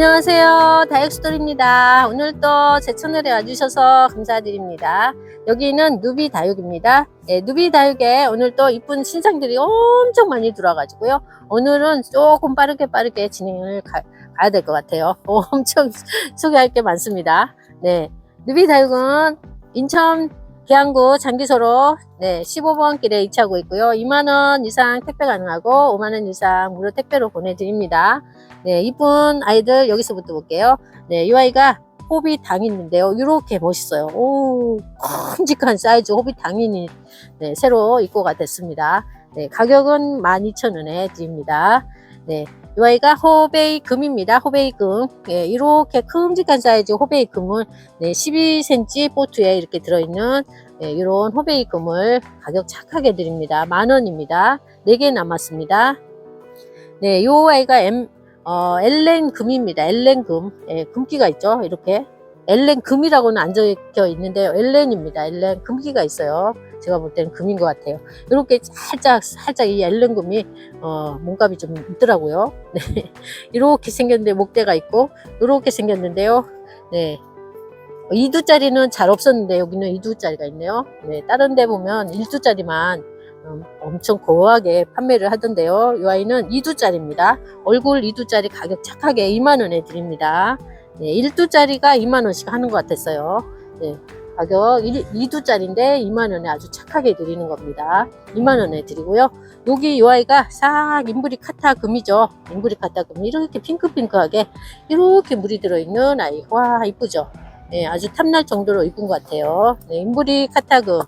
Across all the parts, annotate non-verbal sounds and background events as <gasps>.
안녕하세요. 다육스토리입니다. 오늘도 제 채널에 와주셔서 감사드립니다. 여기는 누비 다육입니다. 예, 누비 다육에 오늘 또 이쁜 신상들이 엄청 많이 들어와가지고요. 오늘은 조금 빠르게 빠르게 진행을 가, 가야 될 것 같아요. <laughs> 엄청 소개할 게 많습니다. 네. 누비 다육은 인천 계양구 장기소로 네, 15번 길에 위치하고 있고요. 2만원 이상 택배 가능하고 5만원 이상 무료 택배로 보내드립니다. 네, 이쁜 아이들 여기서부터 볼게요. 네, 이 아이가 호비 당인인데요. 이렇게 멋있어요. 오, 큼직한 사이즈 호비 당인이 네, 새로 입고가 됐습니다. 네, 가격은 12,000원에 드립니다. 네, 이 아이가 호베이 금입니다. 호베이 금. 예, 이렇게 큼직한 사이즈 호베이 금을 네, 12cm 보트에 이렇게 들어있는 예, 이런 호베이 금을 가격 착하게 드립니다. 만 원입니다. 4개 남았습니다. 네, 요 아이가 M, 어, 엘렌 금입니다. 엘렌 금. 예, 금기가 있죠. 이렇게. 엘렌 금이라고는 안 적혀 있는데요. 엘렌입니다. 엘렌 금기가 있어요. 제가 볼 때는 금인 것 같아요. 이렇게 살짝, 살짝 이 엘렌 금이, 어, 몸값이 좀 있더라고요. <laughs> 네. 이렇게 생겼는데 목대가 있고, 이렇게 생겼는데요. 네. 2두짜리는 잘 없었는데, 여기는 2두짜리가 있네요. 네. 다른 데 보면 1두짜리만 음, 엄청 고하게 판매를 하던데요. 이 아이는 2두짜리입니다. 얼굴 2두짜리 가격 착하게 2만원에 드립니다. 네, 1두짜리가 2만원씩 하는 것 같았어요. 네, 가격 2두짜리인데 2만원에 아주 착하게 드리는 겁니다. 2만원에 드리고요. 여기 이 아이가 싹 인브리 카타 금이죠. 인브리 카타 금 이렇게 핑크핑크하게 이렇게 물이 들어있는 아이. 와 이쁘죠. 네, 아주 탐날 정도로 이쁜 것 같아요. 네, 인브리 카타 금.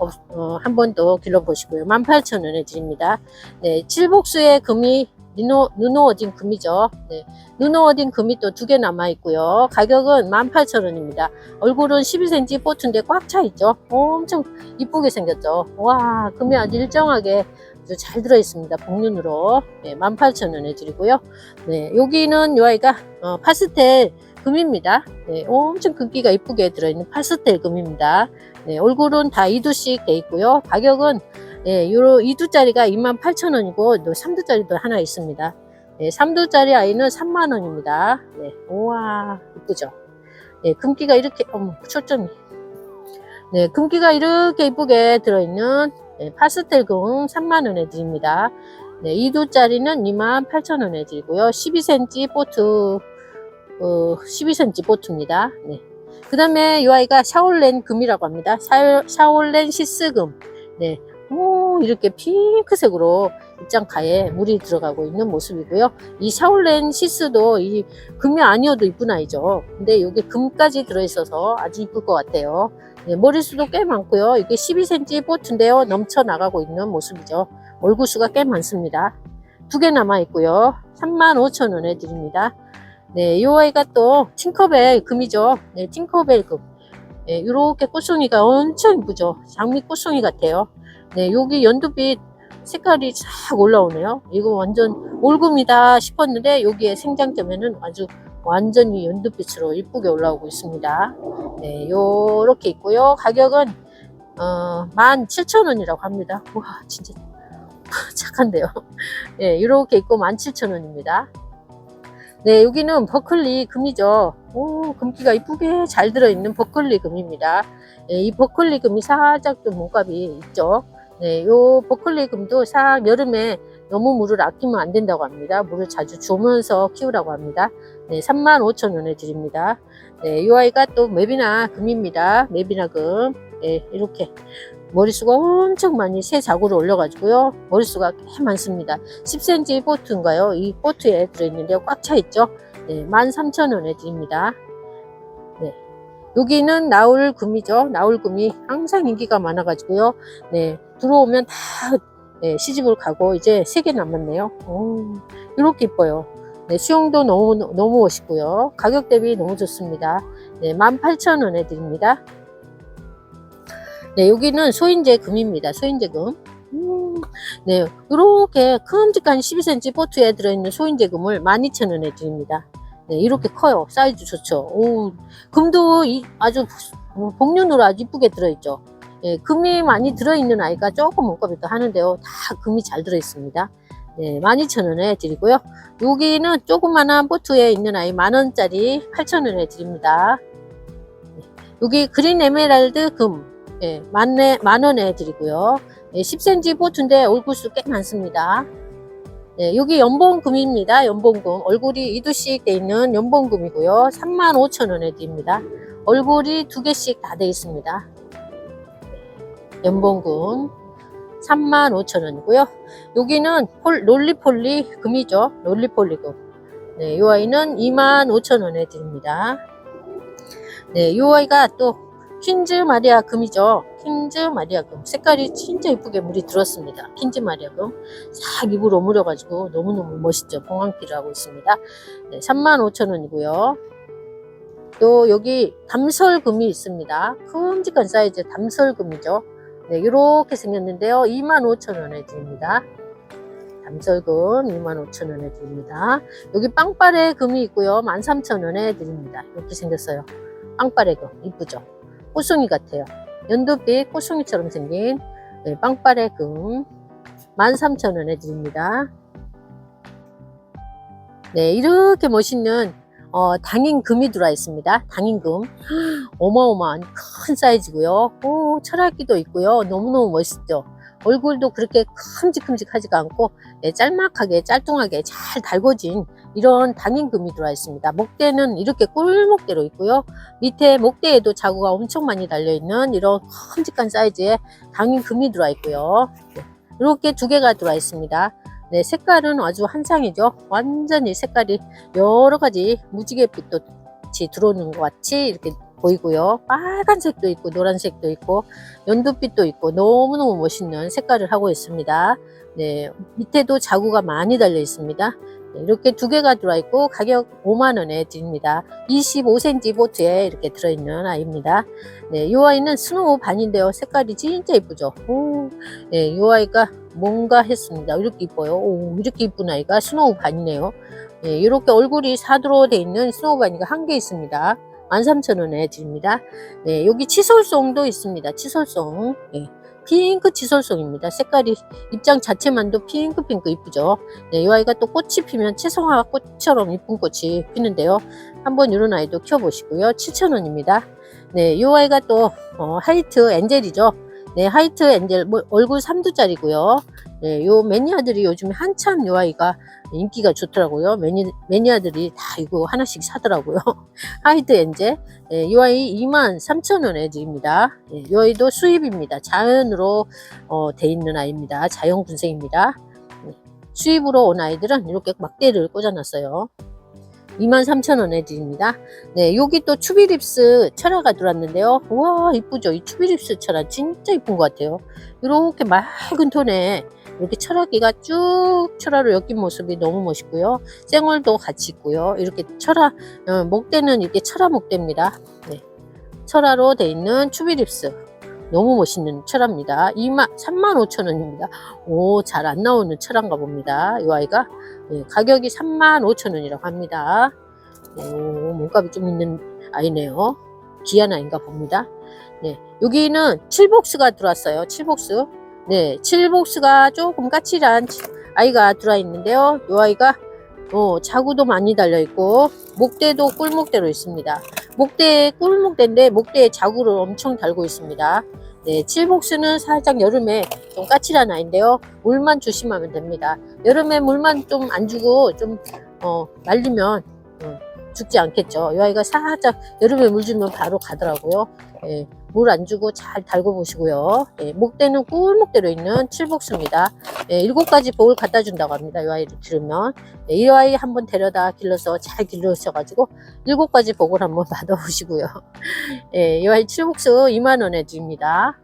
어, 어, 한 번 더 길러보시고요. 18,000원에 드립니다. 네, 칠복수의 금이 누노, 누노어딘 금이죠. 네, 누노어딘 금이 또 두 개 남아있고요. 가격은 18,000원입니다. 얼굴은 12cm 포트인데 꽉 차 있죠. 엄청 이쁘게 생겼죠. 와, 금이 아주 일정하게 아주 잘 들어있습니다. 복륜으로. 네, 18,000원에 드리고요. 네, 여기는 요 아이가 어, 파스텔 금입니다. 네, 엄청 금기가 이쁘게 들어있는 파스텔 금입니다. 네, 얼굴은 다 2두씩 돼 있고요. 가격은 네, 요로 2두짜리가 28,000원이고 또 3두짜리도 하나 있습니다. 네, 3두짜리 아이는 3만원입니다. 네, 우와 이쁘죠. 네, 금기가 이렇게 어머 초점이 네, 금기가 이렇게 이쁘게 들어있는 네, 파스텔 금 3만원에 드립니다. 네, 2두짜리는 28,000원에 드리고요. 12cm 보트 어, 12cm 보트입니다. 네. 그 다음에 이 아이가 샤올렌 금이라고 합니다. 샤, 샤올렌 시스금. 네. 오, 이렇게 핑크색으로 입장가에 물이 들어가고 있는 모습이고요. 이 샤올렌 시스도 이 금이 아니어도 이쁜 아이죠. 근데 여기 금까지 들어있어서 아주 이쁠 것 같아요. 네, 머리수도 꽤 많고요. 이게 12cm 보트인데요. 넘쳐 나가고 있는 모습이죠. 얼굴수가 꽤 많습니다. 두 개 남아 있고요. 35,000원에 드립니다. 네, 이 아이가 또 팅커벨 금이죠. 네, 팅커벨 금. 네, 이렇게 꽃송이가 엄청 이쁘죠. 장미 꽃송이 같아요. 네, 여기 연두빛 색깔이 싹 올라오네요. 이거 완전 올금이다 싶었는데 여기에 생장점에는 아주 완전히 연두빛으로 이쁘게 올라오고 있습니다. 네, 요렇게 있고요. 가격은 어, 17,000원이라고 합니다. 와, 진짜 착한데요. 네, 이렇게 있고 17,000원입니다. 네, 여기는 버클리 금이죠. 오, 금기가 이쁘게 잘 들어있는 버클리 금입니다. 네, 이 버클리 금이 살짝 좀 몸값이 있죠. 네, 요 버클리 금도 싹 여름에 너무 물을 아끼면 안 된다고 합니다. 물을 자주 주면서 키우라고 합니다. 네, 35,000원에 드립니다. 네, 이 아이가 또 메비나 금입니다. 메비나 금. 네, 이렇게 머리수가 엄청 많이 새 자구를 올려가지고요. 머리수가 꽤 많습니다. 10cm 보트인가요? 이 보트에 들어있는데요. 꽉 차 있죠? 네, 13,000원에 드립니다. 네. 여기는 나울금이죠. 나울금이 항상 인기가 많아가지고요. 네, 들어오면 다 네, 시집을 가고 이제 3개 남았네요. 오, 이렇게 이뻐요. 네, 수영도 너무, 너무 멋있고요. 가격 대비 너무 좋습니다. 네, 18,000원에 드립니다. 네, 여기는 소인제 금입니다. 소인제 금. 음, 네, 이렇게 큼직한 12cm 보트에 들어있는 소인제 금을 12,000원에 드립니다. 네, 이렇게 커요. 사이즈 좋죠. 오, 금도 이, 아주 복륜으로 아주 이쁘게 들어있죠. 예, 금이 많이 들어있는 아이가 조금 몸값이 더 하는데요. 다 금이 잘 들어있습니다. 네, 12,000원에 드리고요. 여기는 조그만한 보트에 있는 아이 만원짜리 8,000원에 드립니다. 네, 여기 그린 에메랄드 금, 예, 만원에 드리고요. 예, 10cm 보트인데 얼굴수 꽤 많습니다. 네, 여기 연봉금입니다. 연봉금. 얼굴이 이두씩 돼 있는 연봉금이고요. 35,000원에 드립니다. 얼굴이 두 개씩 다 돼 있습니다. 연봉금 35,000원이고요. 여기는 폴, 롤리폴리 금이죠. 롤리폴리 금. 네, 이 아이는 25,000원에 드립니다. 네, 이 아이가 또 퀸즈 마리아 금이죠. 퀸즈 마리아 금. 색깔이 진짜 예쁘게 물이 들었습니다. 퀸즈 마리아 금. 싹 입으로 오므려가지고 너무너무 멋있죠. 봉황피를 하고 있습니다. 네, 35,000원이고요. 또 여기 담설금이 있습니다. 큼직한 사이즈 담설금이죠. 네, 이렇게 생겼는데요. 25,000원에 드립니다. 담설금 25,000원에 드립니다. 여기 빵빠레 금이 있고요. 13,000원에 드립니다. 이렇게 생겼어요. 빵빠레 금. 이쁘죠? 꽃송이 같아요. 연두빛 꽃송이처럼 생긴 네, 빵빠레 금 13,000원에 드립니다. 네, 이렇게 멋있는 어, 당인금이 들어와 있습니다. 당인금. <gasps> 어마어마한 큰 사이즈고요. 오, 철학기도 있고요. 너무너무 멋있죠. 얼굴도 그렇게 큼직큼직하지가 않고 네, 짤막하게 짤뚱하게 잘 달궈진 이런 당인금이 들어와 있습니다. 목대는 이렇게 꿀목대로 있고요. 밑에 목대에도 자구가 엄청 많이 달려있는 이런 큼직한 사이즈의 당인금이 들어와 있고요. 네, 이렇게 두 개가 들어와 있습니다. 네, 색깔은 아주 한상이죠. 완전히 색깔이 여러 가지 무지개빛도 들어오는 것 같이 이렇게 보이고요. 빨간색도 있고 노란색도 있고 연두빛도 있고 너무너무 멋있는 색깔을 하고 있습니다. 네, 밑에도 자구가 많이 달려 있습니다. 네, 이렇게 두 개가 들어와 있고 가격 5만원에 드립니다. 25cm 보트에 이렇게 들어있는 아이입니다. 네, 이 아이는 스노우 반인데요. 색깔이 진짜 예쁘죠. 오, 네, 이 아이가 뭔가 했습니다. 이렇게 이뻐요. 오, 이렇게 이쁜 아이가 스노우 반이네요. 네, 이렇게 얼굴이 사도로 돼 있는 스노우 반이가 한 개 있습니다. 13,000원에 드립니다. 네, 여기 치솔송도 있습니다. 치솔송. 네, 핑크 치솔송입니다. 색깔이 입장 자체만도 핑크핑크 이쁘죠. 네, 이 아이가 또 꽃이 피면 채성화 꽃처럼 이쁜 꽃이 피는데요. 한번 이런 아이도 키워보시고요. 7,000원입니다. 네, 이 아이가 또 어, 하이트 엔젤이죠. 네, 하이트 엔젤 뭐, 얼굴 3두짜리고요. 네, 요 매니아들이 요즘에 한참 요 아이가 인기가 좋더라고요. 매니, 매니아들이 다 이거 하나씩 사더라고요. <laughs> 하이트 엔젤. 네, 이 아이 23,000원에 드립니다. 네, 이 아이도 수입입니다. 자연으로 어, 돼 있는 아이입니다. 자연 군생입니다. 네, 수입으로 온 아이들은 이렇게 막대를 꽂아놨어요. 23,000원에 드립니다. 네, 여기 또 추비립스 철화가 들어왔는데요. 우와, 이쁘죠? 이 추비립스 철화 진짜 이쁜 것 같아요. 이렇게 맑은 톤에 이렇게 철화기가 쭉 철화로 엮인 모습이 너무 멋있고요. 쌩얼도 같이 있고요. 이렇게 철화, 어, 목대는 이렇게 철화 목대입니다. 네. 철화로 돼 있는 추비립스. 너무 멋있는 철화입니다. 2만, 35,000원입니다. 오, 잘 안 나오는 철화인가 봅니다. 이 아이가. 네, 가격이 35,000원이라고 합니다. 오, 몸값이 좀 있는 아이네요. 귀한 아이인가 봅니다. 네, 여기는 7복스가 들어왔어요. 7복스. 네, 7복스가 조금 까칠한 아이가 들어와 있는데요. 이 아이가 어, 자구도 많이 달려 있고 목대도 꿀목대로 있습니다. 목대에 꿀목대인데 목대에 자구를 엄청 달고 있습니다. 네, 칠복스는 살짝 여름에 좀 까칠한 아이인데요. 물만 조심하면 됩니다. 여름에 물만 좀 안 주고 좀 어, 말리면 어, 죽지 않겠죠. 이 아이가 살짝 여름에 물 주면 바로 가더라고요. 예, 물 안 주고 잘 달고 보시고요. 예, 목대는 꿀목대로 있는 칠복수입니다. 예, 일곱 가지 복을 갖다 준다고 합니다. 이 아이를 기르면. 예, 이 아이 한번 데려다 길러서 잘 길러셔가지고 일곱 가지 복을 한번 <laughs> 받아보시고요. 예, 이 아이 칠복수 2만원에 드립니다.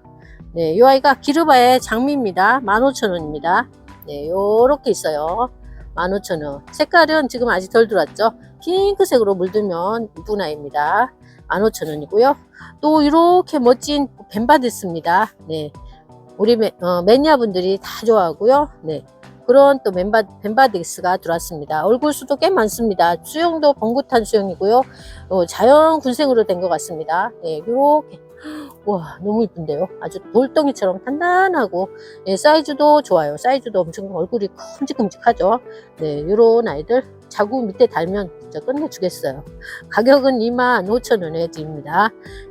네, 이 아이가 기르바의 장미입니다. 15,000원입니다. 네, 요렇게 있어요. 15,000원. 색깔은 지금 아직 덜 들어왔죠. 핑크색으로 물들면 이쁜 아이입니다. 15,000원이고요. 또 이렇게 멋진 벤바디스입니다. 네. 우리 매, 어, 매니아 분들이 다 좋아하고요. 네. 그런 또 멤바, 벤바디스가 들어왔습니다. 얼굴 수도 꽤 많습니다. 수영도 번긋한 수영이고요. 어, 자연 군생으로 된 것 같습니다. 네, 요렇게. 와 너무 이쁜데요 아주 돌덩이처럼 단단하고 예, 사이즈도 좋아요 사이즈도 엄청 얼굴이 큼직큼직하죠 네 요런 아이들 자구 밑에 달면 진짜 끝내주겠어요. 가격은 25,000원에 드립니다.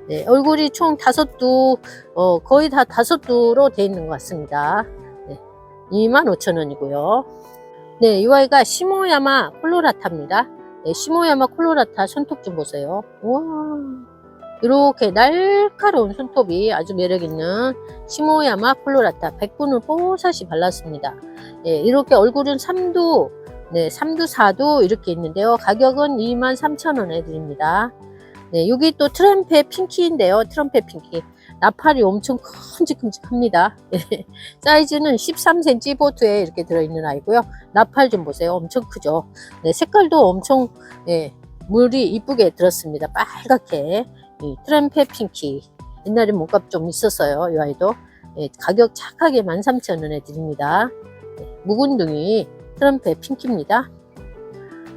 네, 얼굴이 총 다섯 두 어, 거의 다 다섯 두로 되어 있는 것 같습니다. 네, 25,000원이고요. 네, 이 아이가 시모야마 콜로라타입니다. 네, 시모야마 콜로라타 손톱 좀 보세요. 우와 이렇게 날카로운 손톱이 아주 매력있는 시모야마 콜로라타 100분을 뽀사시 발랐습니다. 예, 이렇게 얼굴은 3두, 네, 3두, 4두 이렇게 있는데요. 가격은 23,000원에 드립니다. 네, 여기 또 트럼펫 핑키인데요. 트럼펫 핑키. 나팔이 엄청 큼직큼직합니다. 예, <laughs> 사이즈는 13cm 보트에 이렇게 들어있는 아이고요. 나팔 좀 보세요. 엄청 크죠. 네, 색깔도 엄청 예, 물이 이쁘게 들었습니다. 빨갛게. 이 트램페 핑키 옛날에 몸값 좀 있었어요 이 아이도 예, 가격 착하게 13,000원에 드립니다 네, 묵은둥이 트램페 핑키입니다.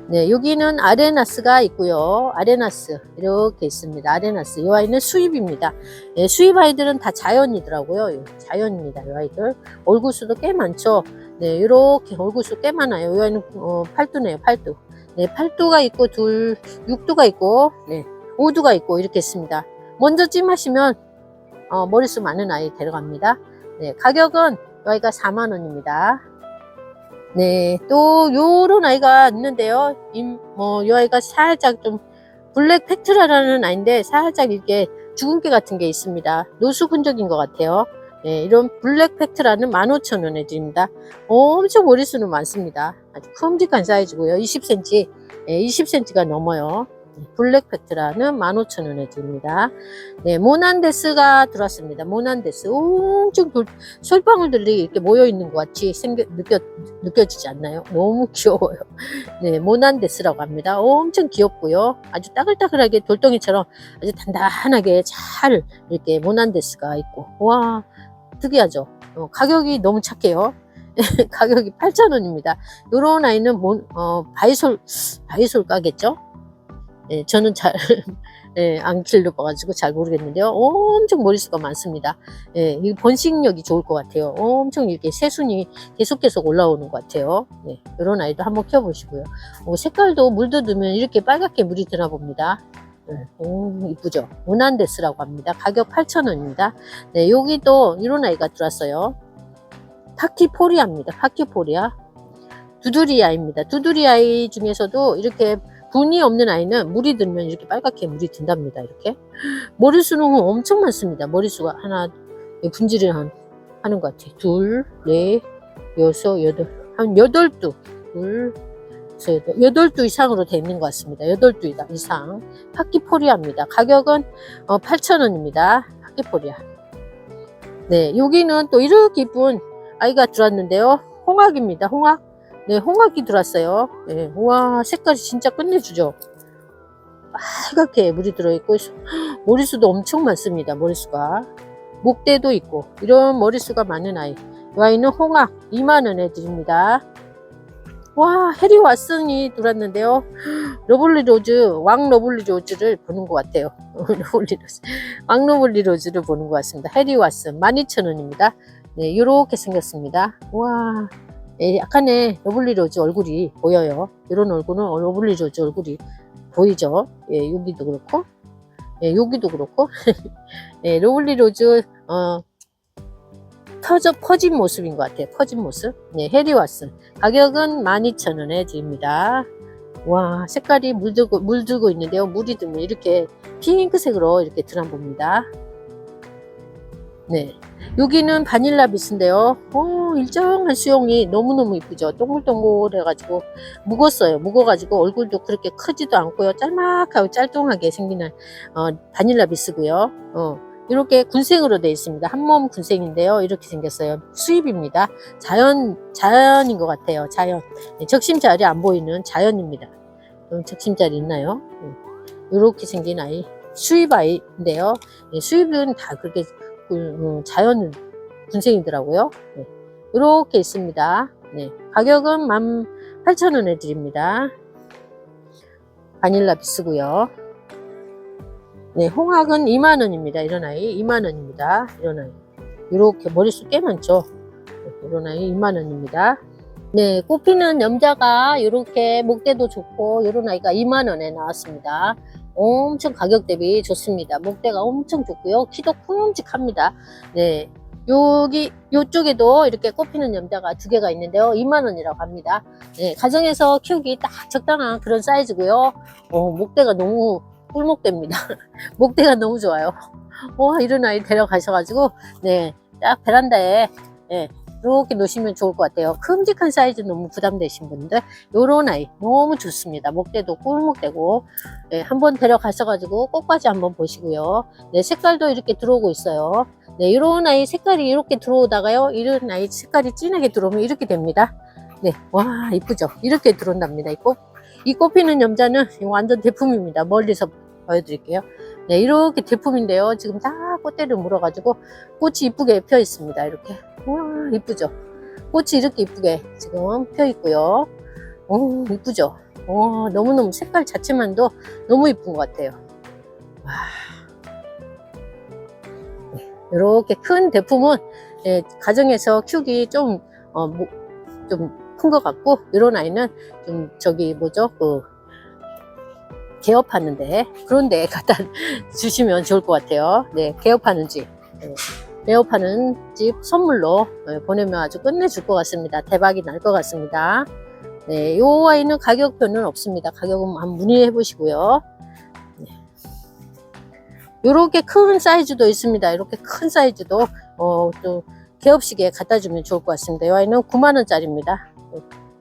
네 여기는 아레나스가 있고요. 아레나스 이렇게 있습니다. 아레나스 이 아이는 수입입니다. 예, 수입 아이들은 다 자연이더라고요. 예, 자연입니다 이 아이들. 얼굴 수도 꽤 많죠? 네 이렇게 얼굴 수 꽤 많아요. 이 아이는 어, 팔두네요 팔두. 네 팔두가 있고 둘 육두가 있고 네 오두가 있고 이렇게 있습니다. 먼저 찜하시면 어, 머리숱 많은 아이 데려갑니다. 네, 가격은 이 아이가 4만 원입니다. 네, 또 요런 아이가 있는데요. 임, 뭐, 이 아이가 살짝 좀 블랙 팩트라라는 아이인데 살짝 이렇게 주근깨 같은 게 있습니다. 노수 흔적인 것 같아요. 네, 이런 블랙 팩트라는 15,000원에 드립니다. 엄청 머리수는 많습니다. 아주 큼직한 사이즈고요. 20cm, 네, 20cm가 넘어요. 블랙 팩트라는 15,000원에 드립니다. 네, 모난데스가 들어왔습니다. 모난데스. 엄청 돌, 솔방울들이 이렇게 모여있는 것 같이 생겨, 느껴, 느껴지지 않나요? 너무 귀여워요. 네, 모난데스라고 합니다. 엄청 귀엽고요. 아주 따글따글하게 돌덩이처럼 아주 단단하게 잘 이렇게 모난데스가 있고. 와, 특이하죠? 어, 가격이 너무 착해요. <laughs> 가격이 8,000원입니다. 요런 아이는 모, 어, 바이솔, 바이솔 가겠죠? 예, 저는 잘, <laughs> 예, 안 길러봐가지고 잘 모르겠는데요. 엄청 머리수가 많습니다. 예, 이 번식력이 좋을 것 같아요. 엄청 이렇게 새순이 계속 계속 올라오는 것 같아요. 예, 이런 아이도 한번 키워보시고요. 어, 색깔도 물도 두면 이렇게 빨갛게 물이 드나 봅니다. 네, 오, 이쁘죠? 모난데스라고 합니다. 가격 8,000원입니다. 네, 여기도 이런 아이가 들어왔어요. 파키포리아입니다. 파키포리아. 두두리아입니다. 두두리아이 중에서도 이렇게 분이 없는 아이는 물이 들면 이렇게 빨갛게 물이 든답니다. 이렇게 머리수는 엄청 많습니다. 머리수가 하나 분질을 한, 하는 것 같아요. 둘, 넷, 여섯, 여덟, 한 여덟 두, 둘, 여덟, 여덟 두 이상으로 되어 있는 것 같습니다. 여덟 두 이상. 파키포리아입니다. 가격은 어, 8,000원입니다. 파키포리아. 네, 여기는 또 이렇게 이쁜 아이가 들어왔는데요. 홍학입니다. 홍학. 네, 홍학이 들어왔어요. 네, 우와, 색깔이 진짜 끝내주죠. 빨갛게 물이 들어있고, 머리수도 엄청 많습니다. 머리수가. 목대도 있고, 이런 머리수가 많은 아이. 이 아이는 홍학 2만원에 드립니다. 와, 해리 왓슨이 들어왔는데요. 러블리 로즈, 왕 러블리 로즈를 보는 것 같아요. <laughs> 러블리 로즈. 왕 러블리 로즈를 보는 것 같습니다. 해리 왓슨 12,000원입니다. 네, 이렇게 생겼습니다. 와. 예, 약간의 러블리 로즈 얼굴이 보여요. 이런 얼굴은 러블리 로즈 얼굴이 보이죠. 예, 여기도 그렇고, 예, 여기도 그렇고, <laughs> 예, 러블리 로즈, 어, 터져, 퍼진 모습인 것 같아요. 퍼진 모습. 네, 해리 왓슨. 가격은 12,000원에 드립니다. 와, 색깔이 물들고, 물들고 있는데요. 물이 들면 이렇게 핑크색으로 이렇게 드러봅니다. 네. 여기는 바닐라 비스인데요. 오, 일정한 수영이 너무너무 이쁘죠. 동글동글 해가지고 묵었어요. 묵어가지고 얼굴도 그렇게 크지도 않고요. 짤막하고 짤뚱하게 생긴 어, 바닐라 비스고요. 어, 이렇게 군생으로 되어 있습니다. 한 몸 군생인데요. 이렇게 생겼어요. 수입입니다. 자연, 자연인 것 같아요. 자연. 네, 적심자리 안 보이는 자연입니다. 음, 적심자리 있나요? 이렇게 생긴 아이. 수입 아이인데요. 네, 수입은 다 그렇게 음, 자연 군생이더라고요. 네. 이렇게 있습니다. 네. 가격은 18,000원에 드립니다. 바닐라 비스고요. 네, 홍학은 2만원입니다. 이런 아이 2만원입니다. 이런 아이. 이렇게 머리숱 꽤 많죠. 네, 이런 아이 2만원입니다. 네, 꽃피는 염자가 이렇게 목대도 좋고 이런 아이가 2만원에 나왔습니다. 엄청 가격 대비 좋습니다. 목대가 엄청 좋고요. 키도 큼직합니다. 네. 여기, 요쪽에도 이렇게 꽃피는 염자가 두 개가 있는데요. 2만원이라고 합니다. 네, 가정에서 키우기 딱 적당한 그런 사이즈고요. 어, 목대가 너무 꿀목대입니다. <laughs> 목대가 너무 좋아요. 와, 이런 아이 데려가셔가지고, 네, 딱 베란다에, 네, 이렇게 놓으시면 좋을 것 같아요. 큼직한 사이즈 너무 부담되신 분들, 요런 아이 너무 좋습니다. 목대도 꿀목대고, 네, 한번 데려가셔가지고 꽃까지 한번 보시고요. 네, 색깔도 이렇게 들어오고 있어요. 네, 이런 아이 색깔이 이렇게 들어오다가요, 이런 아이 색깔이 진하게 들어오면 이렇게 됩니다. 네, 와, 이쁘죠? 이렇게 들어온답니다, 이 꽃. 이 꽃피는 염자는 완전 대품입니다. 멀리서 보여드릴게요. 네, 이렇게 대품인데요. 지금 다 꽃대를 물어가지고 꽃이 이쁘게 펴 있습니다. 이렇게. 와, 이쁘죠? 꽃이 이렇게 이쁘게 지금 펴 있고요. 오, 이쁘죠? 오, 너무너무 색깔 자체만도 너무 이쁜 것 같아요. 와. 네, 이렇게 큰 대품은 예, 가정에서 키우기 좀, 어, 뭐, 좀큰 것 같고, 이런 아이는 좀 저기 뭐죠? 그, 개업하는데, 그런데 <laughs> 갖다 주시면 좋을 것 같아요. 네, 개업하는 집. 네, 개업하는 집 선물로 네, 보내면 아주 끝내줄 것 같습니다. 대박이 날 것 같습니다. 네, 요 아이는 가격표는 없습니다. 가격은 한번 문의해 보시고요. 네. 요렇게 큰 사이즈도 있습니다. 이렇게 큰 사이즈도, 어, 또, 개업식에 갖다 주면 좋을 것 같습니다. 이 아이는 9만 원짜리입니다.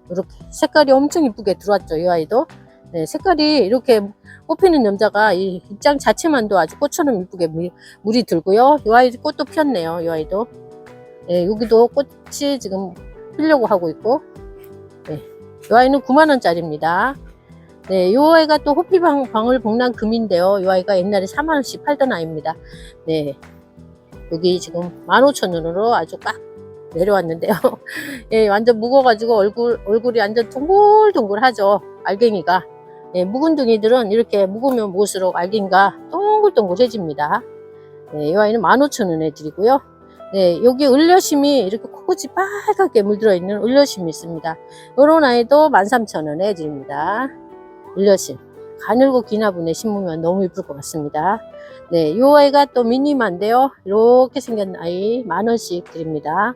이렇게 색깔이 엄청 이쁘게 들어왔죠. 이 아이도. 네, 색깔이 이렇게 꽃피는 염자가 이 입장 자체만도 아주 꽃처럼 이쁘게 물, 물이 들고요. 이 아이 꽃도 피었네요. 이 아이도. 네, 여기도 꽃이 지금 피려고 하고 있고. 네, 이 아이는 9만원짜리입니다. 네, 이 아이가 또 호피방 방울 복랑 금인데요. 이 아이가 옛날에 4만원씩 팔던 아이입니다. 네. 여기 지금 15,000원으로 아주 꽉 내려왔는데요. <laughs> 예, 완전 묵어가지고 얼굴, 얼굴이 완전 동글동글하죠. 알갱이가. 예, 묵은 둥이들은 이렇게 묵으면 묵을수록 알갱이가 동글동글해집니다. 네, 이 아이는 15,000원에 드리고요. 네, 여기 을려심이 이렇게 코끝이 빨갛게 물들어 있는 을려심이 있습니다. 이런 아이도 13,000원에 드립니다. 을려심. 가늘고 기나분에 심으면 너무 예쁠 것 같습니다. 네, 이 아이가 또 미니만데요. 이렇게 생긴 아이 만 원씩 드립니다.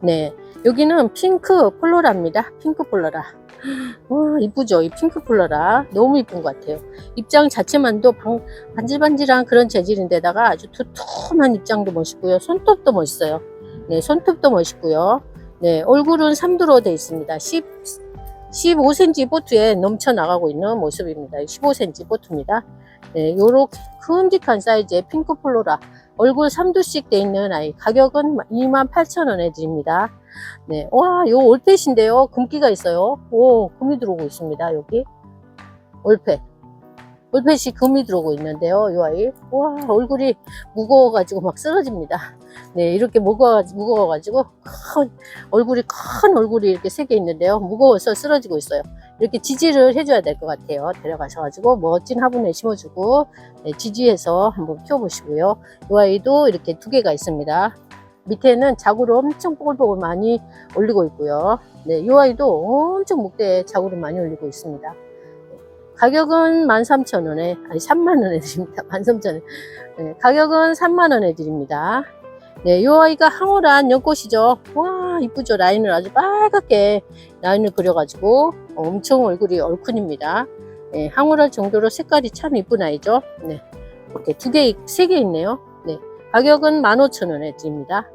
네, 여기는 핑크 폴로라입니다. 핑크 폴로라. <gasps> 와, 이쁘죠? 이 핑크 폴로라. 너무 이쁜 것 같아요. 입장 자체만도 방, 반질반질한 그런 재질인데다가 아주 두툼한 입장도 멋있고요. 손톱도 멋있어요. 네, 손톱도 멋있고요. 네, 얼굴은 3두로 되어 있습니다. 10, 15cm 보트에 넘쳐 나가고 있는 모습입니다. 15cm 보트입니다. 네, 요렇게 큼직한 사이즈의 핑크 폴로라 얼굴 3두씩 돼 있는 아이 가격은 28,000원에 드립니다. 네, 와, 요 올펫인데요. 금기가 있어요. 오, 금이 들어오고 있습니다. 여기 올펫. 올펫이 금이 들어오고 있는데요. 요 아이. 와, 얼굴이 무거워가지고 막 쓰러집니다. 네, 이렇게 무거워, 무거워가지고 큰, 얼굴이 큰 얼굴이 이렇게 세 개 있는데요. 무거워서 쓰러지고 있어요. 이렇게 지지를 해줘야 될 것 같아요. 데려가셔가지고 멋진 화분에 심어주고 네, 지지해서 한번 키워보시고요. 이 아이도 이렇게 두 개가 있습니다. 밑에는 자구를 엄청 뽀글뽀글 많이 올리고 있고요. 네, 이 아이도 엄청 목대에 자구를 많이 올리고 있습니다. 가격은 13,000원에, 아니 3만원에 드립니다. 13,000원. 네, 가격은 3만원에 드립니다. 네, 이 아이가 황홀한 연꽃이죠. 와, 이쁘죠? 라인을 아주 빨갛게 라인을 그려가지고 엄청 얼굴이 얼큰입니다. 네, 황홀할 정도로 색깔이 참 이쁜 아이죠. 네, 이렇게 두 개, 세 개 있네요. 네, 가격은 15,000원에 드립니다.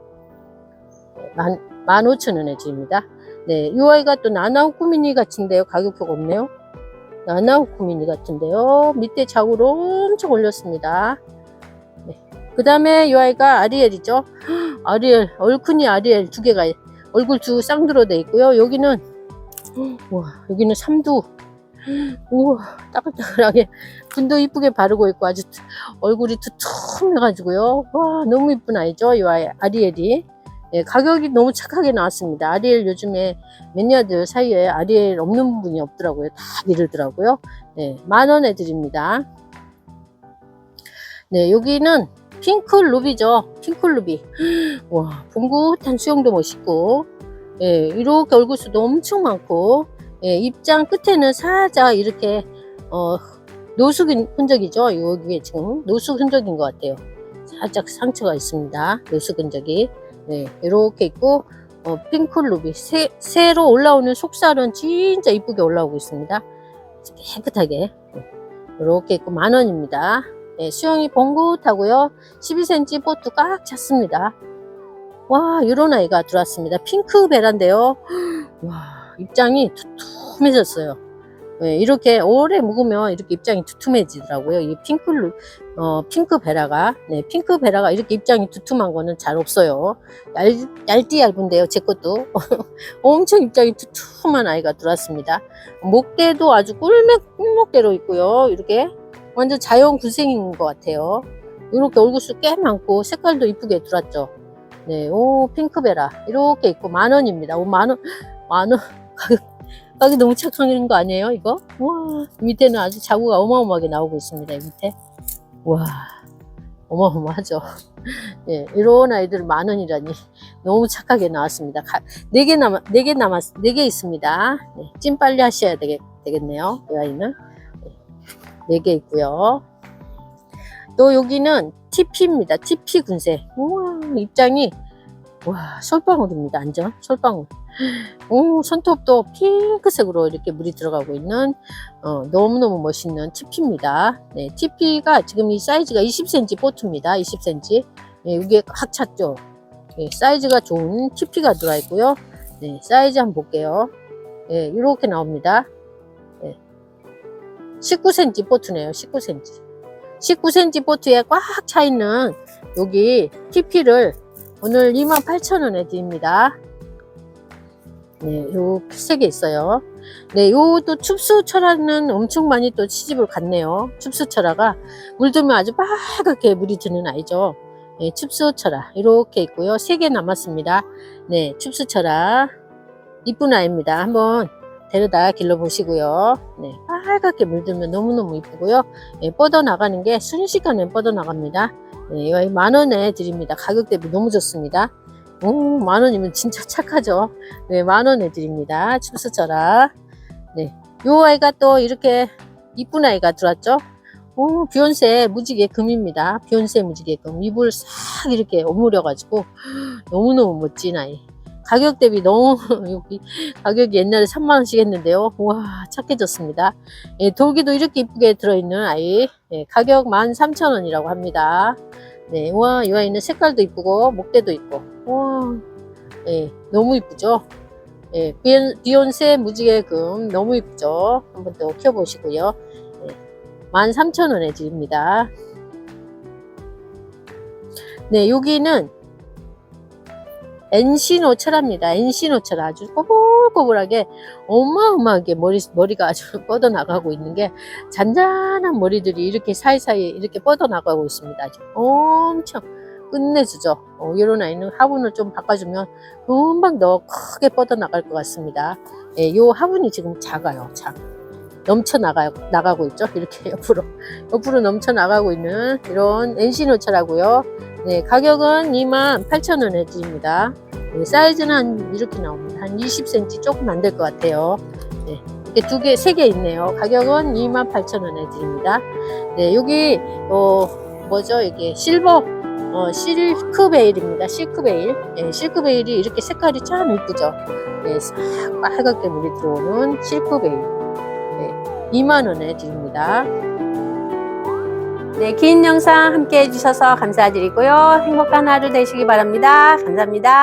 네, 만, 15,000원에 드립니다. 네, 이 아이가 또 나나우쿠미니 같은데요. 가격표가 없네요. 나나우쿠미니 같은데요. 밑에 자구로 엄청 올렸습니다. 그 다음에 이 아이가 아리엘이죠. 아리엘, 얼큰이 아리엘 두 개가 얼굴 두 쌍두로 돼 있고요. 여기는 와 여기는 삼두 우와 따끈따끈하게 분도 이쁘게 바르고 있고 아주 얼굴이 두툼해가지고요. 와 너무 이쁜 아이죠. 이 아이 아리엘이 네, 가격이 너무 착하게 나왔습니다. 아리엘 요즘에 매니아들 사이에 아리엘 없는 분이 없더라고요. 다 이르더라고요. 네, 만 원에 드립니다. 네, 여기는 핑크 루비죠. 핑크 루비. <gasps> 와, 봉긋한 수영도 멋있고, 예, 이렇게 얼굴 수도 엄청 많고, 예, 입장 끝에는 살짝 이렇게, 어, 노숙 흔적이죠. 여기에 지금 노숙 흔적인 것 같아요. 살짝 상처가 있습니다. 노숙 흔적이. 네, 이렇게 있고, 어, 핑크 루비. 새, 새로 올라오는 속살은 진짜 이쁘게 올라오고 있습니다. 깨끗하게. 이렇게 있고, 만 원입니다. 네, 수영이 봉긋하고요. 12cm 보트 꽉 찼습니다. 와, 이런 아이가 들어왔습니다. 핑크 베란데요. <gasps> 와, 입장이 두툼해졌어요. 네, 이렇게 오래 묵으면 이렇게 입장이 두툼해지더라고요. 이 핑크, 루- 어, 핑크 베라가. 네, 핑크 베라가 이렇게 입장이 두툼한 거는 잘 없어요. 얇, 얇디 얇은데요, 제 것도. <laughs> 엄청 입장이 두툼한 아이가 들어왔습니다. 목대도 아주 꿀맥, 꿀목대로 있고요. 이렇게 완전 자연 구생인 것 같아요. 이렇게 얼굴수 꽤 많고 색깔도 이쁘게 들어왔죠. 네, 오 핑크베라 이렇게 있고 만 원입니다. 오 만 원, 만 원. <laughs> 가격 가격 너무 착한 거 아니에요? 이거? 와 밑에는 아주 자구가 어마어마하게 나오고 있습니다. 이 밑에 와 어마어마하죠. <laughs> 예, 이런 아이들 만 원이라니 너무 착하게 나왔습니다. 네 개 남았 네개 남았 네 개 있습니다. 네, 찐 빨리 하셔야 되겠, 되겠네요. 이 아이는. 네 개 있고요. 또 여기는 TP입니다. TP 군세. 우와, 입장이 와, 솔방울입니다. 완전 솔방울. 오, 손톱도 핑크색으로 이렇게 물이 들어가고 있는 어, 너무너무 멋있는 TP입니다. 네, TP가 지금 이 사이즈가 20cm 보트입니다. 20cm. 네, 이게 확 찼죠. 네, 사이즈가 좋은 TP가 들어가 있고요. 네, 사이즈 한번 볼게요. 네, 이렇게 나옵니다. 19cm 보트네요. 19cm. 19cm 보트에 꽉 차 있는 여기 TP를 오늘 28,000원에 드립니다. 네, 세개 있어요. 네, 요또 춥수 철화는 엄청 많이 또 시집을 갔네요. 춥수 철화가 물들면 아주 빨갛게 물이 드는 아이죠. 네, 춥수 철화 이렇게 있고요. 세 개 남았습니다. 네, 춥수 철화 이쁜 아이입니다. 한번 데려다 길러 보시고요. 네, 빨갛게 물들면 너무너무 이쁘고요. 예, 뻗어 나가는 게 순식간에 뻗어 나갑니다. 네, 이거 만 원에 드립니다. 가격 대비 너무 좋습니다. 오, 만 원이면 진짜 착하죠. 네, 만 원에 드립니다. 춥수쳐라. 네, 요 아이가 또 이렇게 이쁜 아이가 들어왔죠. 오, 비욘세 무지개 금입니다. 비욘세 무지개 금. 이불 싹 이렇게 오므려가지고 너무너무 멋진 아이. 가격 대비 너무 <laughs> 여기 가격이 옛날에 3만원씩 했는데요. 와 착해졌습니다. 예, 돌기도 이렇게 이쁘게 들어있는 아이 예, 가격 13,000원이라고 합니다. 네, 와, 이 아이는 색깔도 이쁘고 목대도 있고 와, 예, 너무 이쁘죠? 예, 비욘, 비욘세 무지개금 너무 이쁘죠? 한번 더 키워보시고요. 예, 13,000원에 드립니다. 네, 여기는 엔시노철합니다. 엔시노철 아주 꼬불꼬불하게 어마어마하게 머리, 머리가 아주 <laughs> 뻗어나가고 있는 게 잔잔한 머리들이 이렇게 사이사이에 이렇게 뻗어나가고 있습니다. 아주 엄청 끝내주죠. 어, 이런 아이는 화분을 좀 바꿔주면 금방 더 크게 뻗어나갈 것 같습니다. 예, 요 화분이 지금 작아요. 작. 넘쳐 나가, 나가고 있죠. 이렇게 <laughs> 옆으로. 옆으로 넘쳐 나가고 있는 이런 엔시노철하고요. 네, 가격은 28,000원에 드립니다. 네, 사이즈는 한 이렇게 나옵니다. 한 20cm 조금 안 될 것 같아요. 네, 이렇게 두 개, 세 개 있네요. 가격은 28,000원에 드립니다. 네, 여기, 어, 뭐죠? 이게 실버, 어, 실크 베일입니다. 실크 베일. 네, 실크 베일이 이렇게 색깔이 참 이쁘죠? 네, 싹 빨갛게 물이 들어오는 실크 베일. 네, 2만원에 드립니다. 네, 긴 영상 함께 해주셔서 감사드리고요. 행복한 하루 되시기 바랍니다. 감사합니다.